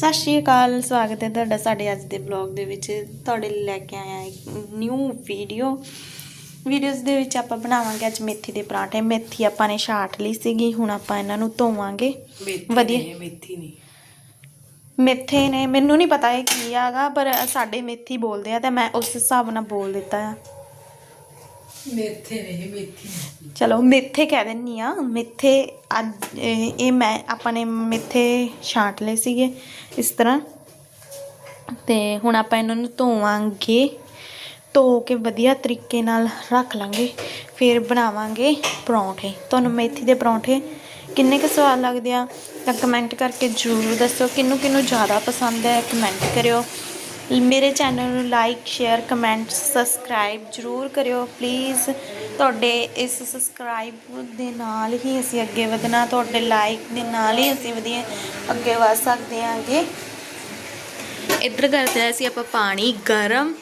ਸਤਿ ਸ਼੍ਰੀ ਅਕਾਲ ਸਵਾਗਤ ਹੈ ਤੁਹਾਡਾ ਸਾਡੇ ਅੱਜ ਦੇ ਬਲੌਗ ਦੇ ਵਿੱਚ। ਤੁਹਾਡੇ ਲਈ ਲੈ ਕੇ ਆਇਆ ਇੱਕ ਨਿਊ ਵੀਡੀਓ ਵੀਡੀਓਜ਼ ਦੇ ਵਿੱਚ ਆਪਾਂ ਬਣਾਵਾਂਗੇ ਅੱਜ ਮੇਥੀ ਦੇ ਪਰਾਂਠੇ। ਮੇਥੀ ਆਪਾਂ ਨੇ ਛਾਟ ਲਈ ਸੀਗੀ ਹੁਣ ਆਪਾਂ ਇਹਨਾਂ ਨੂੰ ਧੋਵਾਂਗੇ। ਵਧੀਆ। ਮੇਥੀ ਨਹੀਂ। ਮੇਥੇ ਨੇ ਮੈਨੂੰ ਨਹੀਂ ਪਤਾ ਇਹ ਕੀ ਆਗਾ ਪਰ ਸਾਡੇ ਮੇਥੀ ਬੋਲਦੇ ਆ ਤੇ ਮੈਂ ਉਸ ਹਿਸਾਬ ਨਾਲ ਬੋਲ ਦਿੱਤਾ ਆ। ਮੇਥੇ ਨਹੀਂ ਮੇਥੀ ਚਲੋ, ਮੇਥੇ ਕਹਿ ਦਿੰਨੀ ਆ। ਮੇਥੇ ਅੱਜ, ਇਹ ਇਹ ਮੈਂ, ਆਪਾਂ ਨੇ ਮੇਥੇ ਛਾਂਟ ਲਏ ਸੀਗੇ ਇਸ ਤਰ੍ਹਾਂ। ਤੇ ਹੁਣ ਆਪਾਂ ਇਹਨਾਂ ਨੂੰ ਧੋਵਾਂਗੇ। ਧੋ ਕੇ ਵਧੀਆ ਤਰੀਕੇ ਨਾਲ ਰੱਖ ਲਾਂਗੇ। ਫਿਰ ਬਣਾਵਾਂਗੇ ਪਰੌਂਠੇ। ਤੁਹਾਨੂੰ ਮੇਥੀ ਦੇ ਪਰੌਂਠੇ ਕਿੰਨੇ ਕੁ ਸਵਾਦ ਲੱਗਦੇ ਆ? ਤਾਂ ਕਮੈਂਟ ਕਰਕੇ ਜ਼ਰੂਰ ਦੱਸੋ। ਕਿਹਨੂੰ ਕਿਹਨੂੰ ਜ਼ਿਆਦਾ ਪਸੰਦ ਹੈ? ਕਮੈਂਟ ਕਰਿਓ। ਮੇਰੇ ਚੈਨਲ ਨੂੰ ਲਾਈਕ, ਸ਼ੇਅਰ, ਕਮੈਂਟ, ਸਬਸਕ੍ਰਾਈਬ ਜ਼ਰੂਰ ਕਰਿਓ। ਪਲੀਜ਼ ਤੁਹਾਡੇ ਇਸ ਸਬਸਕ੍ਰਾਈਬ ਦੇ ਨਾਲ ਹੀ ਅਸੀਂ ਅੱਗੇ ਵਧਣਾ, ਤੁਹਾਡੇ ਲਾਈਕ ਦੇ ਨਾਲ ਹੀ ਅਸੀਂ ਵਧੀਆ ਅੱਗੇ ਵਧ ਸਕਦੇ ਹਾਂਗੇ। ਇੱਧਰ ਕਰਦੇ ਹਾਂ ਅਸੀਂ ਆਪਾਂ ਪਾਣੀ ਗਰਮ।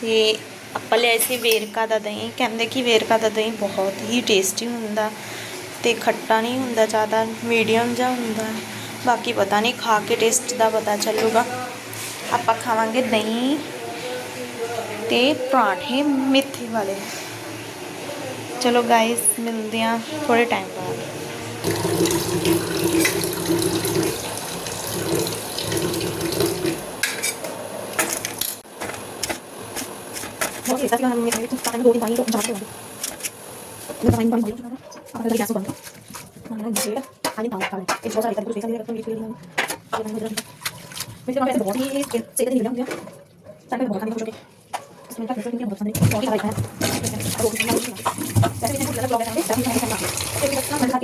ਤੇ ਆਪਾਂ ਲਿਆ ਸੀ ਵੇਰਕਾ ਦਾ ਦਹੀਂ। ਕਹਿੰਦੇ ਕਿ ਵੇਰਕਾ ਦਾ ਦਹੀਂ ਬਹੁਤ ਹੀ ਟੇਸਟੀ ਹੁੰਦਾ ਤੇ ਖੱਟਾ ਨਹੀਂ ਹੁੰਦਾ ਜ਼ਿਆਦਾ ਮੀਡੀਅਮ ਜਿਹਾ ਹੁੰਦਾ। ਬਾਕੀ ਪਤਾ ਨਹੀਂ ਖਾ ਕੇ ਟੇਸਟ ਦਾ ਪਤਾ ਚੱਲੂਗਾ ਆਪਾਂ ਖਾਵਾਂਗੇ ਦਹੀਂ ਤੇ ਪਰਾਂਠੇ ਮੇਥੀ ਵਾਲੇ ਚਲੋ ਗਾਇਸ ਮਿਲਦੇ ਆ ਥੋੜੇ ਟਾਈਮ ਬਾਅਦ ਬਹੁਤ ਹੀ ਸਸਤਾ ਹੈ ਮੇਰੇ ਤੋਂ ਪਾਣੀ ਦੋ ਦਿਨ ਪਾਣੀ ਤੋਂ ਚਾਹ ਦੇ ਮੈਂ ਪਾਣੀ ਪਾਣੀ ਪਾਣੀ ਆਪਾਂ ਕਰੀ ਜਾਸੂ ਬੰਦ ਮੈਂ ਜਿਹੜਾ angin tahun kali, ini bisa kita terus bisa kita terus bisa ini terus sampai sebuah ini saya tadi bilang ya sampai bukan kami oke sebentar besok ini bukan sendiri oke baik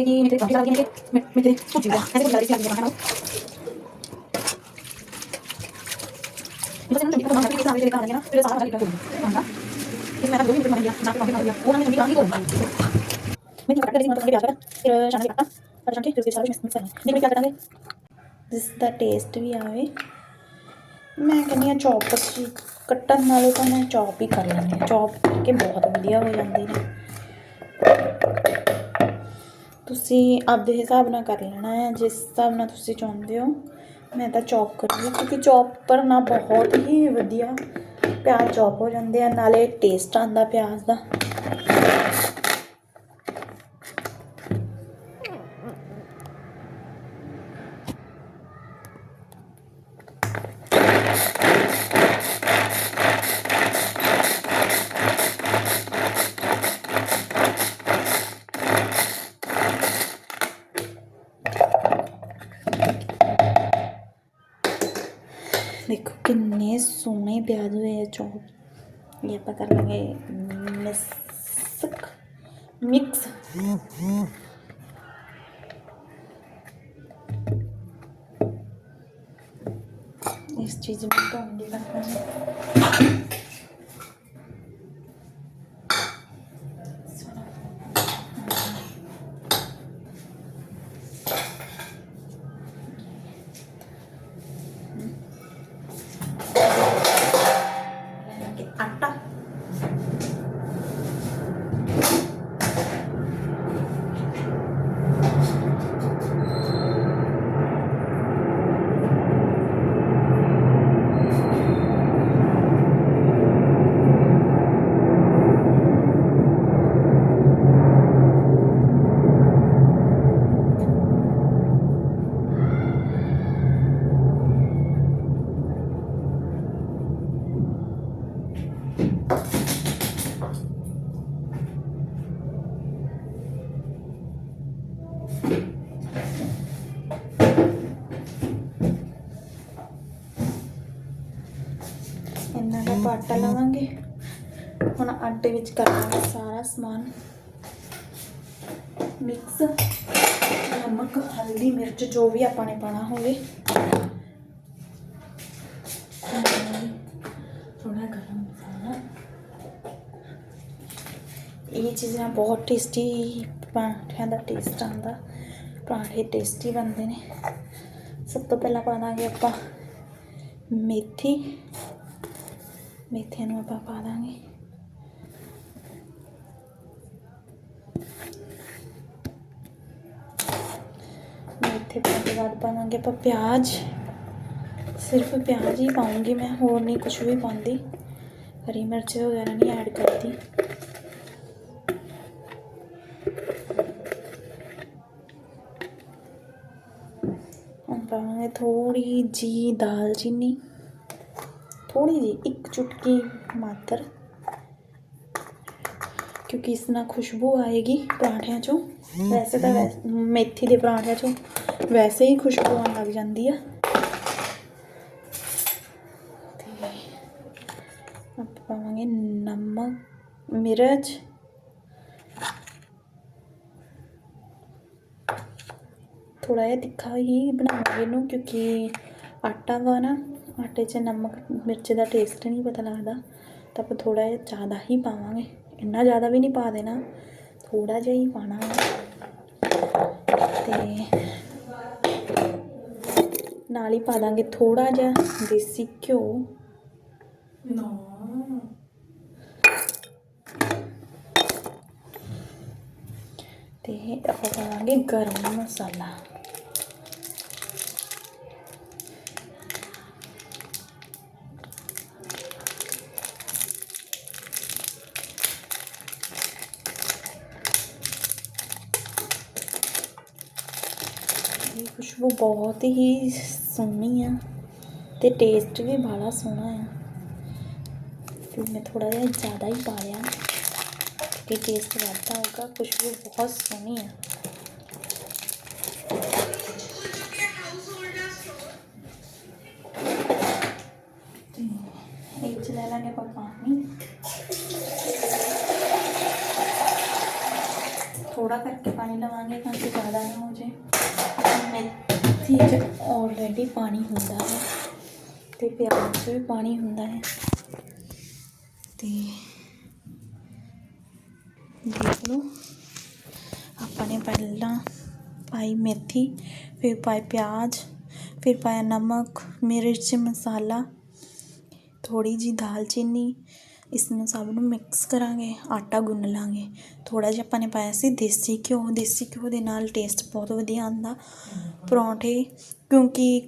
ini ini ini ini ini ini. ਪਰ ਜਿਸ ਦਾ taste ਵੀ ਆਵੇ। ਮੈਂ ਕਹਿੰਦੀ ਆ chopper ਕੱਟਣ ਨਾਲੋਂ ਤਾਂ ਮੈਂ ਚੌਪ ਹੀ ਕਰ ਲੈਂਦੀ ਆ ਚੌਪ ਕਰਕੇ ਬਹੁਤ ਵਧੀਆ ਹੋ ਜਾਂਦੀ ਨੇ। ਤੁਸੀਂ ਆਪਦੇ ਹਿਸਾਬ ਨਾਲ ਕਰ ਲੈਣਾ ਹੈ। ਜਿਸ ਹਿਸਾਬ ਨਾਲ ਤੁਸੀਂ ਚਾਹੁੰਦੇ ਹੋ, ਮੈਂ ਤਾਂ ਚੌਪ ਕਰਦੀ ਕਿਉਂਕਿ ਚੌਪ ਪਰ ਨਾ ਬਹੁਤ ਹੀ ਵਧੀਆ ਪਿਆਜ਼ ਚੌਪ ਹੋ ਜਾਂਦੇ ਆ। ਨਾਲੇ ਟੇਸਟ ਆਂਦਾ ਪਿਆਜ਼ ਦਾ। ਪਿਆਜ਼ ਹੋਏ ਆ ਚੌਪ ਇਹ ਇੰਨਾ ਕੁ ਆਟਾ ਲਵਾਂਗੇ। ਹੁਣ ਆਟੇ ਵਿੱਚ ਕਰਾਂਗੇ ਸਾਰਾ ਸਮਾਨ। ਮਿਕਸ, ਨਮਕ, ਹਲਦੀ, ਮਿਰਚ, ਜੋ ਵੀ ਆਪਾਂ ਨੇ ਪਾਣਾ ਹੋਵੇ। ਥੋੜਾ ਗਰਮ ਮਸਾਲਾ। ਇਹ ਚੀਜ਼ਾਂ ਬਹੁਤ ਟੇਸਟੀ ਪਰਾਂਠਿਆਂ ਦਾ ਟੇਸਟ ਆਉਂਦਾ। ਪਰਾਂਠੇ ਟੇਸਟੀ ਬਣਦੇ ਨੇ। ਸਭ ਤੋਂ ਪਹਿਲਾਂ ਪਾ ਦਾਂਗੇ ਆਪਾਂ ਮੇਥੀ। ਮੇਥਿਆਂ ਨੂੰ ਆਪਾਂ ਪਾ ਦਾਂਗੇ। ਮੇਥੀ ਮੇਥੇ ਪਾਉਣ ਤੋਂ ਬਾਅਦ ਪਾਵਾਂਗੇ ਆਪਾਂ ਪਿਆਜ਼। ਸਿਰਫ ਪਿਆਜ਼ ਹੀ ਪਾਉਂਗੀ ਮੈਂ, ਹੋਰ ਨਹੀਂ ਕੁਝ ਵੀ ਪਾਉਂਦੀ। ਹਰੀ ਮਿਰਚ ਵਗੈਰਾ ਨਹੀਂ ਐਡ ਕਰਦੀ ਹੁਣ ਪਾਵਾਂਗੇ ਜਿਹੀ ਦਾਲਚੀਨੀ ਥੋੜ੍ਹੀ ਜਿਹੀ ਇੱਕ ਚੁਟਕੀ ਮਾਤਰ, ਕਿਉਂਕਿ ਇਸ ਨਾਲ ਖੁਸ਼ਬੂ ਆਏਗੀ ਪਰਾਂਠਿਆਂ ਚੋਂ। ਵੈਸੇ ਤਾਂ ਵੈਸ- ਮੇਥੀ ਦੇ ਪਰਾਂਠਿਆਂ ਚੋਂ ਵੈਸੇ ਹੀ ਖੁਸ਼ਬੂ ਆਉਣ ਲੱਗ ਜਾਂਦੀ ਆ। ਤੇ ਆਪਾਂ ਪਾਵਾਂਗੇ ਨਮਕ, ਮਿਰਚ ਥੋੜਾ ਜਿਹਾ ਤਿੱਖਾ ਹੀ ਬਣਾਵਾਂਗੇ ਇਹਨੂੰ ਕਿਉਂਕਿ ਆਟਾ ਵਾ ਨਾ ਆਟੇ 'ਚ ਨਮਕ ਮਿਰਚ ਦਾ ਟੇਸਟ ਨਹੀਂ ਪਤਾ ਲੱਗਦਾ ਤਾਂ ਆਪਾਂ ਥੋੜਾ ਜਿਹਾ ਜ਼ਿਆਦਾ ਹੀ ਪਾਵਾਂਗੇ। ਇੰਨਾ ਜ਼ਿਆਦਾ ਵੀ ਨਹੀਂ ਪਾ ਦੇਣਾ ਥੋੜਾ ਜਿਹਾ ਹੀ ਪਾਣਾ ਤੇ ਨਾਲ ਹੀ ਪਾ ਦਾਂਗੇ ਥੋੜਾ ਜਿਹਾ ਦੇਸੀ ਘਿਓ। ਨਾ। ਤੇ ਆਪਾਂ ਪਾਵਾਂਗੇ ਗਰਮ ਮਸਾਲਾ। ਇਹ ਖੁਸ਼ਬੂ ਬਹੁਤ ਹੀ ਸੋਹਣੀ ਆ ਤੇ ਟੇਸਟ ਵੀ ਬੜਾ ਸੋਹਣਾ ਆ ਫਿਰ ਮੈਂ ਥੋੜਾ ਜਿਹਾ ਜ਼ਿਆਦਾ ਹੀ ਪਾ ਲਿਆ ਕਿ ਟੇਸਟ ਵੱਧਦਾ ਹੋਗਾ ਖੁਸ਼ਬੂ ਬਹੁਤ ਸੋਹਣੀ ਆ ਤੇ ਇਹ ਚ ਲੈ ਲਾਂਗੇ ਆਪਾਂ ਪਾਣੀ ਥੋੜਾ ਕਰਕੇ ਪਾਣੀ ਲਵਾਂਗੇ ਤਾਂ ਕਿ ਜ਼ਿਆਦਾ ਨਾ ਚ ਆਲਰੇਡੀ ਪਾਣੀ ਹੁੰਦਾ ਹੈ ਤੇ ਪਿਆਜ਼ 'ਚ ਵੀ ਪਾਣੀ ਹੁੰਦਾ ਹੈ। ਤੇ ਦੇਖ ਲਓ, ਆਪਾਂ ਨੇ ਪਹਿਲਾਂ ਪਾਈ ਮੇਥੀ, ਫਿਰ ਪਾਏ ਪਿਆਜ਼, ਫਿਰ ਪਾਇਆ ਨਮਕ, ਮਿਰਚ, ਮਸਾਲਾ ਥੋੜੀ ਜੀ ਦਾਲਚੀਨੀ ਇਸ ਨੂੰ ਸਭ ਨੂੰ ਮਿਕਸ ਕਰਾਂਗੇ, ਆਟਾ ਗੁੰਨ ਲਾਂਗੇ। ਥੋੜ੍ਹਾ ਜਿਹਾ ਆਪਾਂ ਨੇ ਪਾਇਆ ਸੀ ਦੇਸੀ ਘਿਓ। ਦੇਸੀ ਘਿਓ ਦੇ ਨਾਲ ਟੇਸਟ ਬਹੁਤ ਵਧੀਆ ਆਉਂਦਾ। ਪਰੌਂਠੇ, ਕਿਉਂਕਿ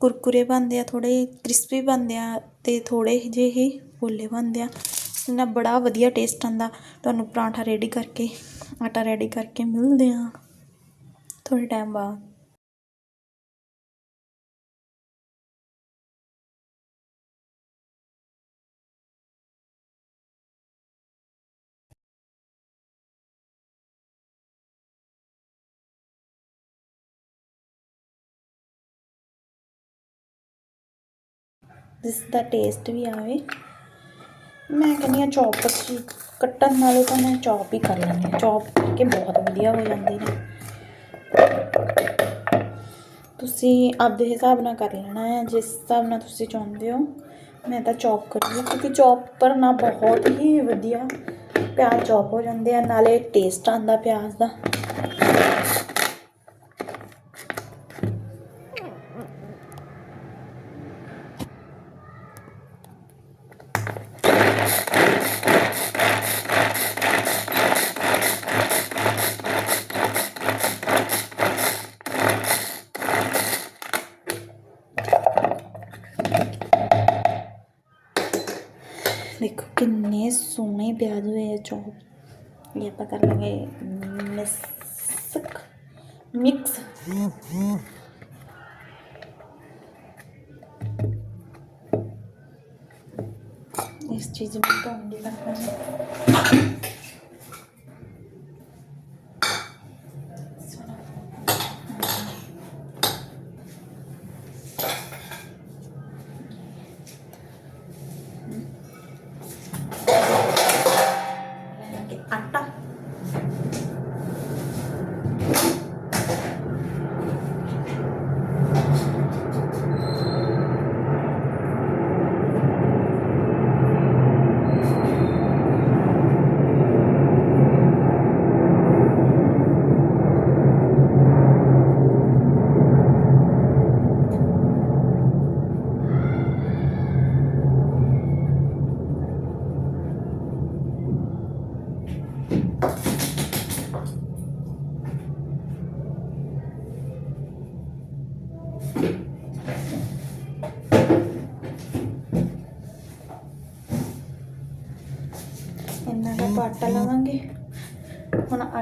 ਕੁਰਕੁਰੇ ਬਣਦੇ ਆ ਥੋੜੇ ਕ੍ਰਿਸਪੀ ਬਣਦੇ ਆ ਅਤੇ ਥੋੜ੍ਹੇ ਜਿਹੇ ਹੀ ਫੁੱਲੇ ਬਣਦੇ ਆ। ਇਸ ਨਾਲ ਬੜਾ ਵਧੀਆ ਟੇਸਟ ਆਉਂਦਾ। ਤੁਹਾਨੂੰ ਪਰਾਂਠਾ ਰੈਡੀ ਕਰਕੇ, ਆਟਾ ਰੈਡੀ ਕਰਕੇ ਮਿਲਦੇ ਆ। ਥੋੜ੍ਹੇ ਟਾਈਮ ਬਾਅਦ। ਜਿਸ ਦਾ ਟੇਸਟ ਵੀ ਆਵੇ। ਮੈਂ ਕਹਿੰਦੀ ਆ ਚੌਪਰ 'ਚ ਕੱਟਣ ਨਾਲੋਂ ਤਾਂ ਮੈਂ ਚੌਪ ਹੀ ਕਰ ਲੈਂਦੀ ਹਾਂ। ਚੌਪ ਕਰਕੇ ਬਹੁਤ ਵਧੀਆ ਹੋ ਜਾਂਦੀ ਨੇ। ਤੁਸੀਂ ਆਪਦੇ ਹਿਸਾਬ ਨਾਲ ਕਰ ਲੈਣਾ ਹੈ। ਜਿਸ ਹਿਸਾਬ ਨਾਲ ਤੁਸੀਂ ਚਾਹੁੰਦੇ ਹੋ, ਮੈਂ ਤਾਂ ਚੌਪ ਕਰੂੰਗੀ। ਕਿਉਂਕਿ ਚੌਪਰ ਨਾਲ ਬਹੁਤ ਹੀ ਵਧੀਆ ਪਿਆਜ਼ ਚੌਪ ਹੋ ਜਾਂਦੇ ਆ। ਨਾਲੇ ਟੇਸਟ ਆਉਂਦਾ ਪਿਆਜ਼ ਦਾ। ਚੌਪ ਇਹ ਆਪਾਂ ਕਰ ਲਾਂਗੇ ਮਿਕਸ ਮਿਕਸ ਇਸ ਚੀਜ਼ ਨੂੰ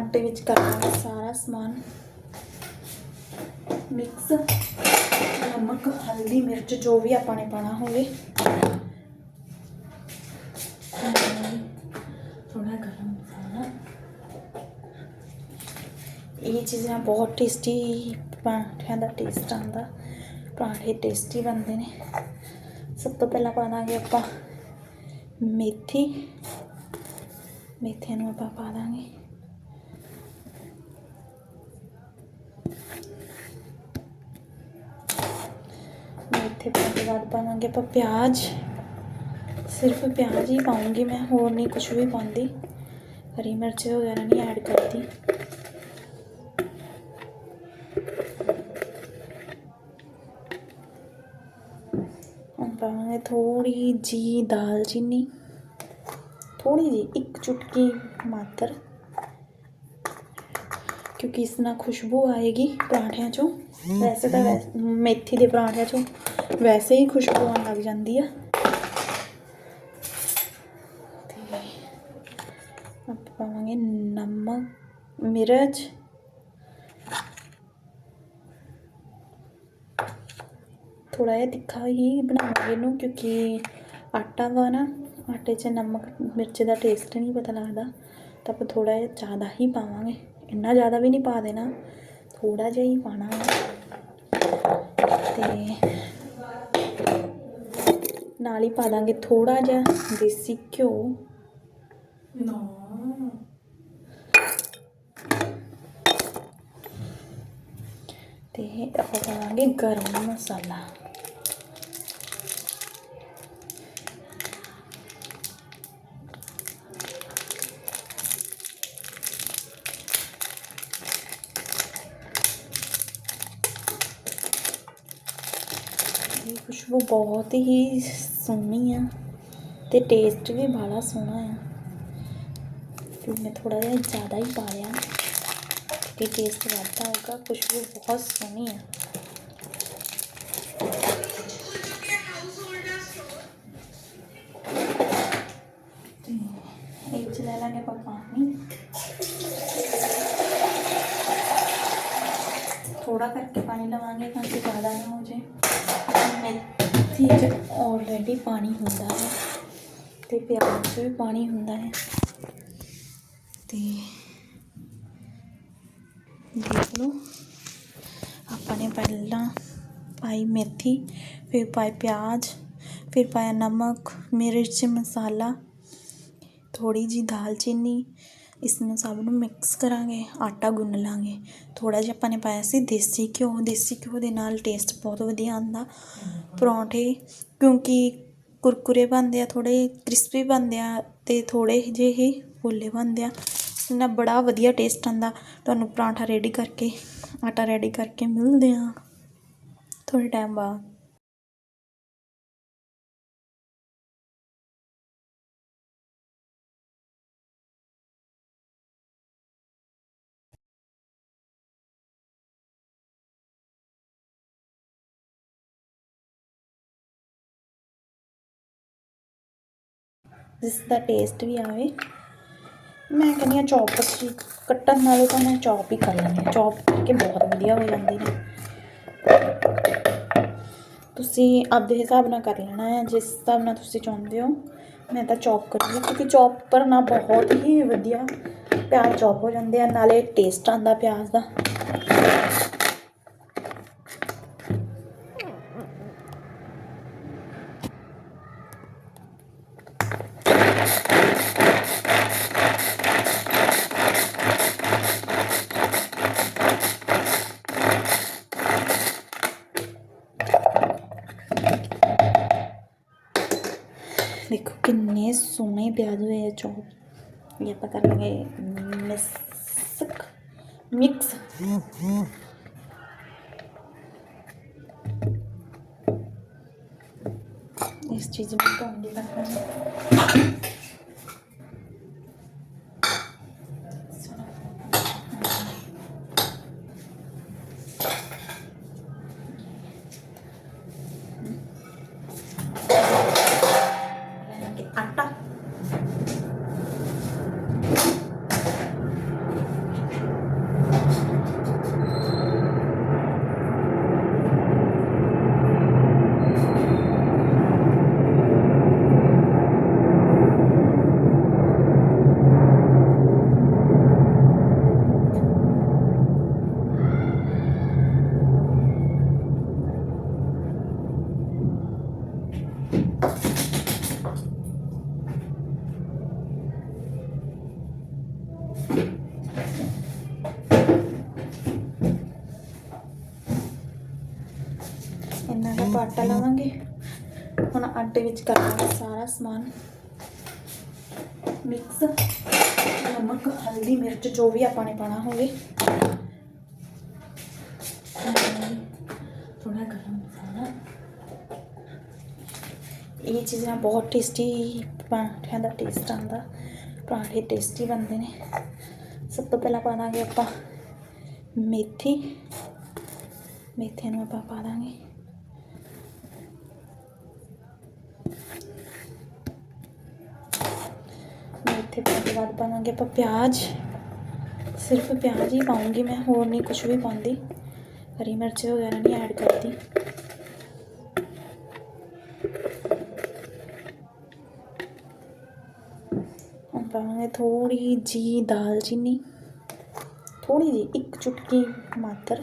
ਆਟੇ ਵਿੱਚ ਕਰਾਂਗੇ ਸਾਰਾ ਸਮਾਨ। ਮਿਕਸ ਨਮਕ, ਹਲਦੀ, ਮਿਰਚ, ਜੋ ਵੀ ਆਪਾਂ ਨੇ ਪਾਣਾ ਹੋਵੇ। ਥੋੜਾ ਗਰਮ ਮਸਾਲਾ। ਇਹ ਚੀਜ਼ਾਂ ਬਹੁਤ ਟੇਸਟੀ ਪਰਾਂਠਿਆਂ ਦਾ ਟੇਸਟ ਆਉਂਦਾ। ਪਰਾਂਠੇ ਟੇਸਟੀ ਬਣਦੇ ਨੇ। ਸਭ ਤੋਂ ਪਹਿਲਾਂ ਪਾ ਦਾਂਗੇ ਆਪਾਂ ਮੇਥੀ। ਮੇਥਿਆਂ ਨੂੰ ਆਪਾਂ ਪਾ ਦਾਂਗੇ ਮੇਥੇ ਪਾਉਣ ਤੋਂ ਬਾਅਦ ਪਾਵਾਂਗੇ ਆਪਾਂ ਪਿਆਜ਼। ਸਿਰਫ ਪਿਆਜ਼ ਹੀ ਪਾਉਂਗੀ ਮੈਂ, ਹੋਰ ਨਹੀਂ ਕੁਝ ਵੀ ਪਾਉਂਦੀ। ਹਰੀ ਮਿਰਚ ਵਗੈਰਾ ਨਹੀਂ ਐਡ ਕਰਦੀ। ਹੁਣ ਪਾਵਾਂਗੇ ਥੋੜੀ ਜੀ ਦਾਲਚੀਨੀ। ਥੋੜੀ ਜੀ ਇੱਕ ਚੁਟਕੀ ਮਾਤਰ। ਕਿਉਂਕਿ ਇਸ ਨਾਲ ਖੁਸ਼ਬੂ ਆਏਗੀ ਪਰਾਂਠਿਆਂ ਚੋਂ। ਵੈਸੇ ਤਾਂ ਵੈਸ- ਮੇਥੀ ਦੇ ਪਰਾਂਠਿਆਂ ਚੋਂ ਵੈਸੇ ਹੀ ਖੁਸ਼ਬੂ ਆਉਣ ਲੱਗ ਜਾਂਦੀ ਆ। ਤੇ ਆਪਾਂ ਪਾਵਾਂਗੇ ਨਮਕ, ਮਿਰਚ। ਥੋੜਾ ਜਿਹਾ ਤਿੱਖਾ ਹੀ ਬਣਾਵਾਂਗੇ ਇਹਨੂੰ ਕਿਉਂਕਿ ਆਟਾ ਵਾ ਨਾ, ਆਟੇ 'ਚ ਨਮਕ, ਮਿਰਚ ਦਾ ਟੇਸਟ ਨਹੀਂ ਪਤਾ ਲੱਗਦਾ। ਤਾਂ ਆਪਾਂ ਥੋੜਾ ਜਿਹਾ ਜ਼ਿਆਦਾ ਹੀ ਪਾਵਾਂਗੇ। ਇੰਨਾ ਜ਼ਿਆਦਾ ਵੀ ਨਹੀਂ ਪਾ ਦੇਣਾ। ਥੋੜਾ ਜਿਹਾ ਹੀ ਪਾਣਾ ਤੇ ਨਾਲ ਹੀ ਪਾ ਦਾਂਗੇ ਥੋੜਾ ਜਿਹਾ ਦੇਸੀ ਘਿਓ। ਨੋ। ਤੇ ਆਪਾਂ ਪਾਵਾਂਗੇ ਗਰਮ ਮਸਾਲਾ। ਇਹ ਖੁਸ਼ਬੂ ਬਹੁਤ ਹੀ ਸੋਹਣੀ ਆ ਤੇ ਟੇਸਟ ਵੀ ਬੜਾ ਸੋਹਣਾ ਆ ਤੇ ਮੈਂ ਥੋੜਾ ਜਿਹਾ ਜ਼ਿਆਦਾ ਹੀ ਪਾ ਲਿਆ ਕਿ ਟੇਸਟ ਵੱਧਦਾ ਹੋਗਾ ਖੁਸ਼ਬੂ ਬਹੁਤ ਸੋਹਣੀ ਆ ਤੇ ਇਹ ਚ ਲੈ ਲਾਂਗੇ ਆਪਾਂ ਪਾਣੀ ਥੋੜਾ ਕਰਕੇ ਪਾਣੀ ਲਵਾਂਗੇ ਤਾਂ ਕਿ ਜ਼ਿਆਦਾ ਚ ਆਲਰੇਡੀ ਪਾਣੀ ਹੁੰਦਾ ਹੈ ਤੇ ਪਿਆਜ਼ 'ਚ ਵੀ ਪਾਣੀ ਹੁੰਦਾ ਹੈ। ਤੇ ਦੇਖ ਲਓ, ਆਪਾਂ ਨੇ ਪਹਿਲਾਂ ਪਾਈ ਮੇਥੀ, ਫਿਰ ਪਾਏ ਪਿਆਜ਼, ਫਿਰ ਪਾਇਆ ਨਮਕ, ਮਿਰਚ, ਮਸਾਲਾ ਥੋੜੀ ਜੀ ਦਾਲਚੀਨੀ ਇਸ ਨੂੰ ਸਭ ਨੂੰ ਮਿਕਸ ਕਰਾਂਗੇ, ਆਟਾ ਗੁੰਨ ਲਾਂਗੇ। ਥੋੜ੍ਹਾ ਜਿਹਾ ਆਪਾਂ ਨੇ ਪਾਇਆ ਸੀ ਦੇਸੀ ਘਿਓ। ਦੇਸੀ ਘਿਓ ਦੇ ਨਾਲ ਟੇਸਟ ਬਹੁਤ ਵਧੀਆ ਆਉਂਦਾ। ਪਰੌਂਠੇ, ਕਿਉਂਕਿ ਕੁਰਕੁਰੇ ਬਣਦੇ ਆ ਥੋੜੇ ਕ੍ਰਿਸਪੀ ਬਣਦੇ ਆ ਅਤੇ ਥੋੜ੍ਹੇ ਜਿਹੇ ਹੀ ਫੁੱਲੇ ਬਣਦੇ ਆ। ਇਸ ਨਾਲ ਬੜਾ ਵਧੀਆ ਟੇਸਟ ਆਉਂਦਾ। ਤੁਹਾਨੂੰ ਪਰਾਂਠਾ ਰੈਡੀ ਕਰਕੇ, ਆਟਾ ਰੈਡੀ ਕਰਕੇ ਮਿਲਦੇ ਹਾਂ ਥੋੜ੍ਹੇ ਟਾਈਮ ਬਾਅਦ। ਜਿਸ ਦਾ ਟੇਸਟ ਵੀ ਆਵੇ। ਮੈਂ ਕਹਿੰਦੀ ਹਾਂ ਚੌਪਰ ਕੱਟਣ ਨਾਲੋਂ ਤਾਂ ਮੈਂ ਚੌਪ ਹੀ ਕਰ ਲੈਂਦੀ ਹਾਂ। ਚੌਪ ਕਰਕੇ ਬਹੁਤ ਵਧੀਆ ਹੋ ਜਾਂਦੀ ਨੇ ਤੁਸੀਂ ਆਪਦੇ ਹਿਸਾਬ ਨਾਲ ਕਰ ਲੈਣਾ ਹੈ। ਜਿਸ ਹਿਸਾਬ ਨਾਲ ਤੁਸੀਂ ਚਾਹੁੰਦੇ ਹੋ। ਮੈਂ ਤਾਂ ਚੌਪ ਕਰੂੰਗੀ ਕਿਉਂਕਿ ਚੌਪ ਚੌਪਰ ਨਾਲ ਬਹੁਤ ਹੀ ਵਧੀਆ। ਪਿਆਜ਼ ਚੌਪ ਹੋ ਜਾਂਦੇ ਆ। ਨਾਲੇ ਟੇਸਟ ਆਉਂਦਾ ਪਿਆਜ਼ ਦਾ। ਚੌਪ ਇਹ ਆਪਾਂ ਕਰ ਲਾਂਗੇ ਮਿਕਸ ਮਿਕਸ ਇਸ ਚੀਜ਼ ਨੂੰ ਕਾਉਂਡੀ ਕਰਨਾ ਇਹਨਾਂ ਦਾ ਪਾਟਾ ਲਾਵਾਂਗੇ ਹੁਣ ਆਟੇ ਵਿੱਚ ਕਰਨਾ ਸਾਰਾ ਸਮਾਨ ਮਿਕਸ ਨਮਕ ਹਲਦੀ ਪਾਣੀ ਜੋ ਪਾਣਾ ਹੋਵੇ ਥੋੜਾ ਗਰਮ ਮਸਾਲਾ। ਇਹ ਚੀਜ਼ਾਂ ਬਹੁਤ ਟੇਸਟੀ ਪਰਾਂਠਿਆਂ ਦਾ ਟੇਸਟ ਆਉਂਦਾ। ਪਰਾਂਠੇ ਟੇਸਟੀ ਬਣਦੇ ਨੇ। ਸਭ ਤੋਂ ਪਹਿਲਾਂ ਪਾ ਦਾਂਗੇ ਆਪਾਂ ਮੇਥੀ। ਮੇਥੇ ਨੂੰ ਆਪਾਂ ਪਾ ਦਾਂਗੇ। ਮੇਥੇ ਪਾਉਣ ਤੋਂ ਬਾਅਦ ਪਾਵਾਂਗੇ ਆਪਾਂ ਪਿਆਜ਼। ਸਿਰਫ ਪਿਆਜ਼ ਹੀ ਪਾਉਂਗੀ ਮੈਂ ਹੋਰ ਨਹੀਂ ਕੁਝ ਵੀ ਪਾਉਂਦੀ ਹਰੀ ਮਿਰਚ ਵਗੈਰਾ ਨਹੀਂ ਐਡ ਕਰਦੀ ਹੁਣ ਪਾਵਾਂਗੇ ਥੋੜੀ ਜੀ ਦਾਲਚੀਨੀ ਥੋੜੀ ਜੀ ਇੱਕ ਚੁਟਕੀ ਮਾਤਰ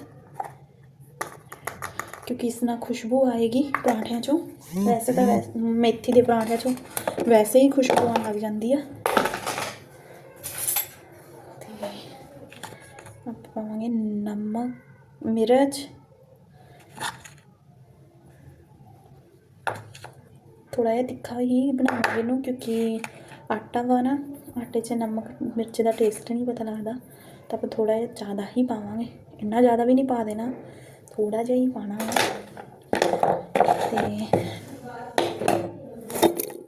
ਕਿਉਂਕਿ ਇਸ ਨਾਲ ਖੁਸ਼ਬੂ ਆਏਗੀ ਪਰਾਂਠਿਆਂ ਚੋਂ ਵੈਸੇ ਤਾਂ ਵੈਸ- ਮੇਥੀ ਦੇ ਪਰਾਂਠਿਆਂ ਚੋਂ ਵੈਸੇ ਹੀ ਖੁਸ਼ਬੂ ਆਉਣ ਲੱਗ ਜਾਂਦੀ ਆ ਤੇ ਆਪਾਂ ਪਾਵਾਂਗੇ ਨਮਕ ਮਿਰਚ ਥੋੜਾ ਜਿਹਾ ਤਿੱਖਾ ਹੀ ਬਣਾਵਾਂਗੇ ਇਹਨੂੰ ਕਿਉਂਕਿ ਆਟਾ ਵਾ ਨਾ, ਆਟੇ 'ਚ ਨਮਕ, ਮਿਰਚ ਦਾ ਟੇਸਟ ਨਹੀਂ ਪਤਾ ਲੱਗਦਾ। ਤਾਂ ਆਪਾਂ ਥੋੜਾ ਜਿਹਾ ਜ਼ਿਆਦਾ ਹੀ ਪਾਵਾਂਗੇ। ਇੰਨਾ ਜ਼ਿਆਦਾ ਵੀ ਨਹੀਂ ਪਾ ਦੇਣਾ ਥੋੜਾ ਜਿਹਾ ਹੀ ਪਾਣਾ ਤੇ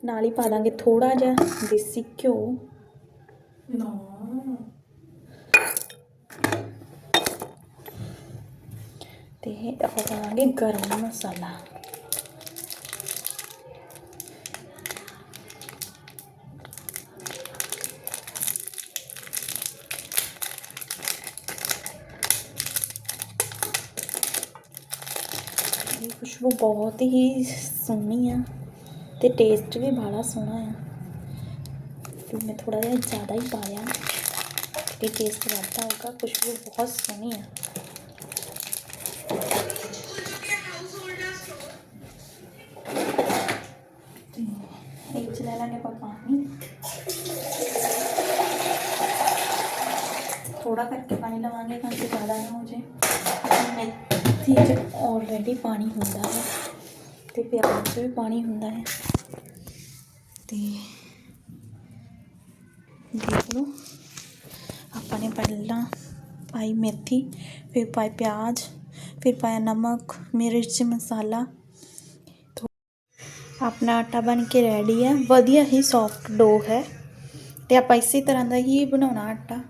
ਨਾਲ ਹੀ ਪਾ ਦਾਂਗੇ ਥੋੜਾ ਜਿਹਾ ਦੇਸੀ ਘਿਓ। ਨੋ। ਤੇ ਆਪਾਂ ਪਾਵਾਂਗੇ ਗਰਮ ਮਸਾਲਾ ਇਹ ਖੁਸ਼ਬੂ ਬਹੁਤ ਹੀ ਸੋਹਣੀ ਆ ਤੇ ਟੇਸਟ ਵੀ ਬੜਾ ਸੋਹਣਾ ਆ ਤੇ ਮੈਂ ਥੋੜਾ ਜਿਹਾ ਜ਼ਿਆਦਾ ਹੀ ਪਾਇਆ ਕਿ ਟੇਸਟ ਵੱਧਦਾ ਹੋਊਗਾ ਖੁਸ਼ਬੂ ਬਹੁਤ ਸੋਹਣੀ ਆ ਇਹ ਚ ਲੈ ਲਾਂਗੇ ਆਪਾਂ ਪਾਣੀ ਥੋੜਾ ਕਰਕੇ ਪਾਣੀ ਲਵਾਂਗੇ ਤਾਂ ਕਿ ਜ਼ਿਆਦਾ ਨਾ ਹੋ ਜਾਏ। ਮੇਥੀ ਚ ਆਲਰੇਡੀ ਪਾਣੀ ਹੁੰਦਾ ਹੈ ਤੇ ਪਿਆਜ਼ 'ਚ ਵੀ ਪਾਣੀ ਹੁੰਦਾ ਹੈ। ਤੇ ਦੇਖ ਲਓ, ਆਪਾਂ ਨੇ ਪਹਿਲਾਂ ਪਾਈ ਮੇਥੀ, ਫਿਰ ਪਾਈ ਪਿਆਜ਼, ਫਿਰ ਪਾਇਆ ਨਮਕ, ਮਿਰਚ, ਮਸਾਲਾ। ਆਪਣਾ ਆਟਾ ਬਣ ਕੇ ਰੈਡੀ ਹੈ। ਵਧੀਆ ਹੀ ਸੌਫਟ ਡੋ ਹੈ। ਤੇ ਆਪਾਂ ਇਸੇ ਤਰ੍ਹਾਂ ਦਾ ਹੀ ਬਣਾਉਣਾ ਆਟਾ।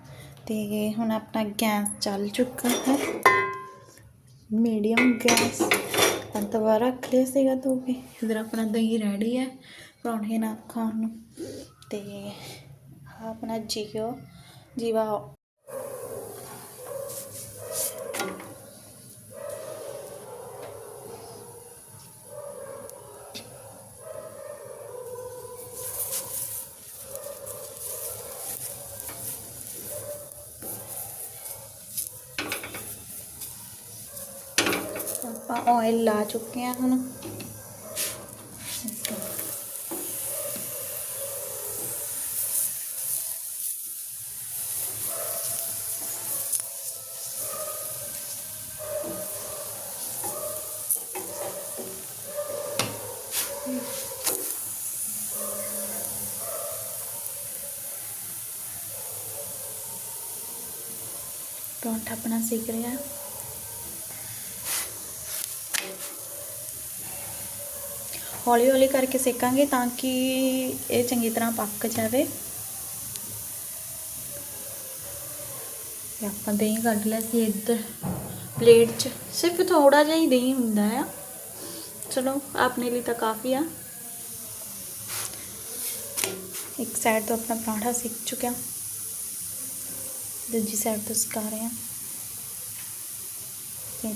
ਤੇ ਹੁਣ ਆਪਣਾ ਗੈਸ ਚੱਲ ਚੁੱਕਾ ਹੈ। Medium gas. ਤਵਾ ਰੱਖ ਲਿਆ ਸੀਗਾ ਧੋ ਕੇ ਇਧਰ ਆਪਣਾ ਦਹੀਂ ਰੈਡੀ ਹੈ, ਪਰੌਂਠੇ ਨਾਲ ਖਾਣ ਨੂੰ। ਤੇ ਆਪਣਾ ਜੀਓ, ਜੀਵਾ ਆਪਾਂ ਆਇਲ ਲਾ ਚੁੱਕੇ ਹਾਂ ਹੁਣ। ਪਰੌਂਠਾ ਆਪਣਾ ਸਿੱਕ ਰਿਹਾ। ਹੌਲੀ ਹੌਲੀ ਕਰਕੇ ਸੇਕਾਂਗੇ ਤਾਂ ਕਿ ਇਹ ਚੰਗੀ ਤਰ੍ਹਾਂ ਪੱਕ ਜਾਵੇ। ਆਪਾਂ ਦਹੀਂ ਕੱਢ ਲਿਆ ਸੀ ਇੱਧਰ ਪਲੇਟ 'ਚ। ਸਿਰਫ ਥੋੜਾ ਜਿਹਾ ਹੀ ਦਹੀਂ ਹੁੰਦਾ ਆ। ਚਲੋ, ਆਪਣੇ ਲਈ ਤਾਂ ਕਾਫੀ ਆ। ਇੱਕ ਸਾਈਡ ਤੋਂ ਆਪਣਾ ਪਰਾਂਠਾ ਸਿੱਕ ਚੁੱਕਿਆ। ਦੂਜੀ ਸਾਈਡ ਤੋਂ ਸੁਕਾ ਰਹੇ ਹਾਂ।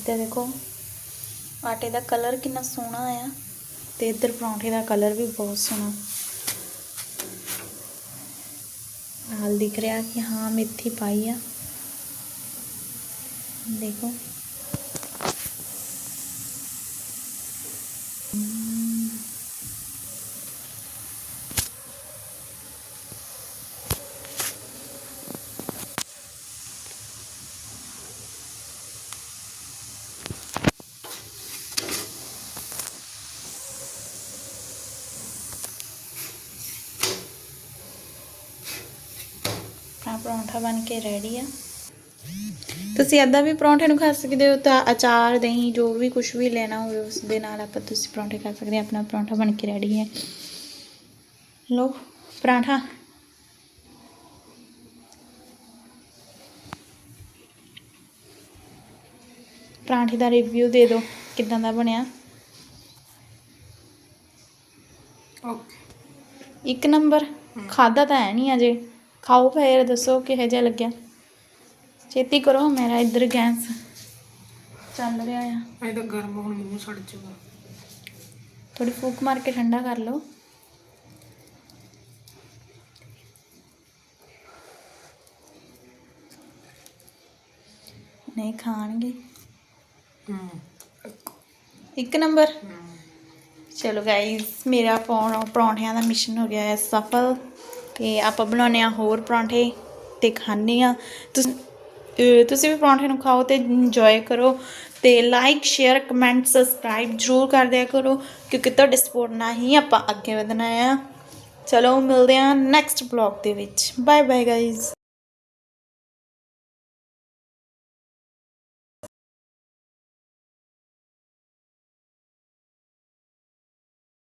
ਤੇ ਦੇਖੋ, ਆਟੇ ਦਾ ਕਲਰ ਕਿੰਨਾ ਸੋਹਣਾ ਆ। ਤੇ ਇੱਧਰ ਪਰੌਂਠੇ ਦਾ ਕਲਰ ਵੀ ਬਹੁਤ ਸੋਹਣਾ। ਨਾਲ ਦਿਖ ਰਿਹਾ ਕਿ ਹਾਂ ਮੇਥੀ ਪਾਈ ਆ। ਦੇਖੋ। ਪਰੌਂਠਾ ਬਣ ਕੇ ਰੈਡੀ ਆ। ਤੁਸੀਂ ਅੱਧਾ ਵੀ ਪਰੌਂਠੇ ਨੂੰ ਖਾ ਸਕਦੇ ਹੋ ਤਾਂ ਅਚਾਰ ਦਹੀਂ ਜੋ ਵੀ ਕੁਝ ਵੀ ਲੈਣਾ ਹੋਵੇ ਉਸ ਦੇ ਨਾਲ ਆਪਾਂ ਤੁਸੀਂ ਪਰੌਂਠੇ ਖਾ ਸਕਦੇ ਹੋ ਆਪਣਾ ਪਰੌਂਠਾ ਬਣ ਕੇ ਰੈਡੀ ਹੈ ਲੋ ਪਰਾਂਠਾ। ਪਰਾਂਠੇ ਦਾ ਰਿਵਿਊ ਦੇ ਦਿਓ ਕਿਦਾਂ ਦਾ ਬਣਿਆ। ਓਕੇ। ਇੱਕ ਨੰਬਰ ਖਾਦਾ ਤਾਂ ਹੈ ਨਹੀਂ ਅਜੇ। ਖਾਓ ਫੇਰ ਦੱਸੋ ਕਿਹੋ ਜਿਹਾ ਲੱਗਿਆ? ਛੇਤੀ ਕਰੋ ਮੇਰਾ ਇੱਧਰ ਗੈਸ। ਚੱਲ ਰਿਹਾ ਆ। ਇਹ ਤਾਂ ਗਰਮ ਹੁਣ ਮੂੰਹ ਸੜ ਜਾਊਗਾ। ਥੋੜੀ ਫੂਕ ਮਾਰ ਕੇ ਠੰਡਾ ਕਰ ਲਓ। ਨਹੀਂ ਖਾਣਗੇ। ਇੱਕ ਨੰਬਰ। ਚਲੋ ਗਾਇਸ ਮੇਰਾ ਪਰੌਂਠਿਆਂ ਦਾ ਮਿਸ਼ਨ ਹੋ ਗਿਆ ਹੈ ਸਫਲ। ਤੇ ਆਪਾਂ ਬਣਾਉਣੇ ਆ ਹੋਰ ਪਰੌਂਠੇ ਤੇ ਖਾਣੇ ਆ ਤੁਸੀਂ ਤੁਸੀਂ ਵੀ ਪਰੌਂਠੇ ਨੂੰ ਖਾਓ ਤੇ ਇੰਜੋਏ ਕਰੋ ਤੇ ਲਾਈਕ ਸ਼ੇਅਰ ਕਮੈਂਟ ਸਬਸਕ੍ਰਾਈਬ ਜਰੂਰ ਕਰ ਦਿਆ ਕਰੋ ਕਿਉਂਕਿ ਤੁਹਾਡੇ ਸਪੋਰਟ ਨਾਲ ਹੀ ਆਪਾਂ ਅੱਗੇ ਵਧਣਾ ਆ। ਚਲੋ ਮਿਲਦੇ ਆ ਨੈਕਸਟ ਬਲੌਗ ਦੇ ਵਿੱਚ। Bye bye guys